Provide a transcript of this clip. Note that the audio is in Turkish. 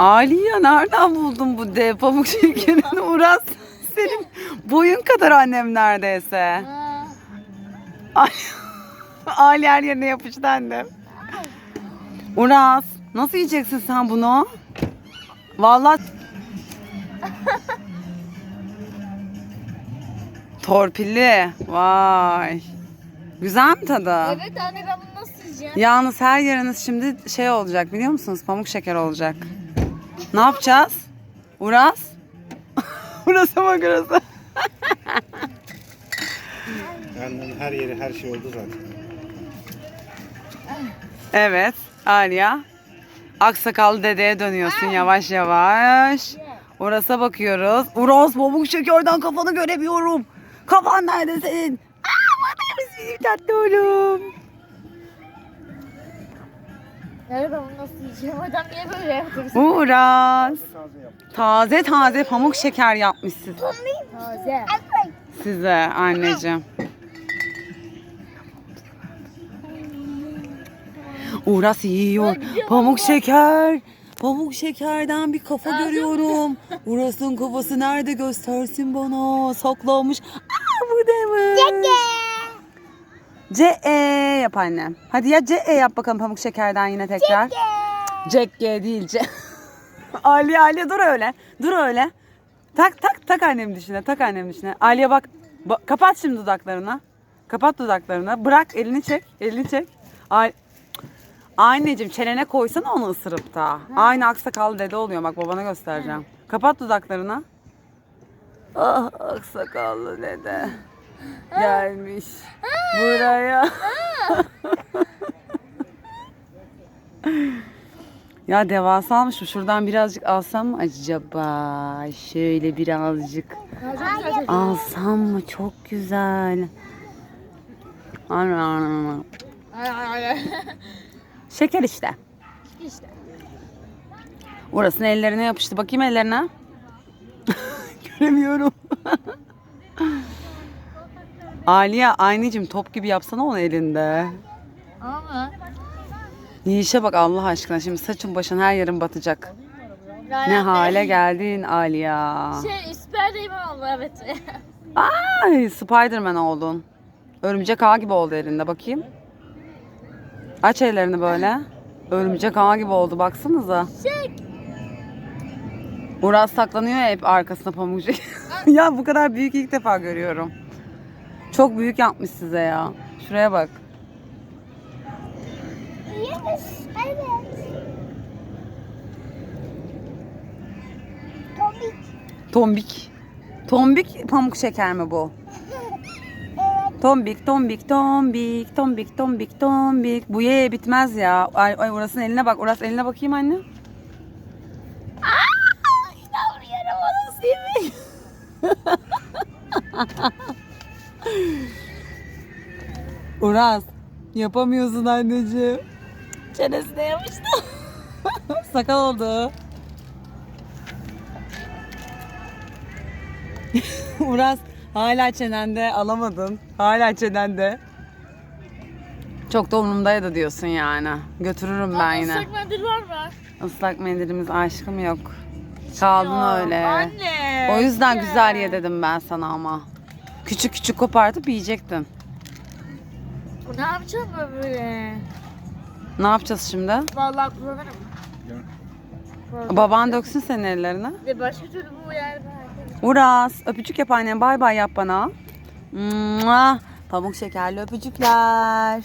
Aliye nereden buldun bu dev pamuk şekerini Uras? Senin boyun kadar annem neredeyse. Ali her yerine yapıştı annem. Uras nasıl yiyeceksin sen bunu? Vallahi Torpilli. Vay. Güzel mi tadı? Evet anne ben bunu nasıl yiyeceğim? Yalnız her yeriniz şimdi şey olacak biliyor musunuz? Pamuk şeker olacak. Ne yapacağız? Uras? Uras'a bak Uras'a. Yani her yeri her şey oldu zaten. Evet Aliya. Aksakallı dedeye dönüyorsun yavaş yavaş. Uras'a bakıyoruz. Uras pamuk şekerden kafanı göremiyorum. Kafan nerede senin? Aa, benim tatlı oğlum. Nerede bunu nasıl yiyeceğim? Adam niye böyle yaptı? Uras. Taze taze pamuk şeker yapmışsın Taze. size anneciğim. Uras yiyor. Pamuk şeker. Pamuk şekerden bir kafa görüyorum. Uras'ın kafası nerede göstersin bana. Saklanmış. Aa bu da mı? C E yap annem. Hadi ya C E yap bakalım pamuk şekerden yine tekrar. Jack G değil C. Ali Ali dur öyle. Dur öyle. Tak tak tak annem dişine. Tak annem dişine. Aliye bak. Ba- kapat şimdi dudaklarını. Kapat dudaklarını. Bırak elini çek. Elini çek. Al Anneciğim çenene koysana onu ısırıp da. Aynı aksakallı dede oluyor bak babana göstereceğim. Kapat dudaklarını. Ah aksakallı dede. Gelmiş. Buraya. ya devasalmış bu. Şuradan birazcık alsam mı acaba? Şöyle birazcık. Alsam mı? Çok güzel. Şeker işte. İşte. Orasının ellerine yapıştı. Bakayım ellerine. Göremiyorum. Aliye anneciğim top gibi yapsana onu elinde. Ama. Yiyişe bak Allah aşkına. Şimdi saçın başın her yerin batacak. Ne hale geldin Aliye. Şey üsperdeyim ama evet. Ay Spiderman oldun. Örümcek ağ gibi oldu elinde bakayım. Aç ellerini böyle. Örümcek ağ gibi oldu baksanıza. Şey. Uras saklanıyor ya hep arkasına pamuk ya bu kadar büyük ilk defa görüyorum. Çok büyük yapmış size ya. Şuraya bak. Yes, evet. Tomik. Tombik. Tombik pamuk şeker mi bu? Evet. Tombik, tombik, tombik, tombik, tombik, tombik. Bu ye bitmez ya. Ay, ay Uras'ın eline bak. Uras eline bakayım anne. Aa, inanmıyorum onu sevmek. Uras yapamıyorsun anneciğim. Çenesine yapıştı. Sakal oldu. Uras hala çenende alamadın. Hala çenende. Çok da umurumdaydı diyorsun yani. Götürürüm ben yine. Islak mendil var mı? Islak mendilimiz aşkım yok. Kaldın öyle. Anne. O yüzden güzel ye dedim ben sana ama. Küçük küçük kopartıp yiyecektin. Ne yapacağım ben böyle? Ne yapacağız şimdi? Vallahi kullanırım. Baban döksün senin ellerine. Ve başka türlü bu yani. Uras öpücük yap annem bay bay yap bana. Mua, Pamuk şekerli öpücükler.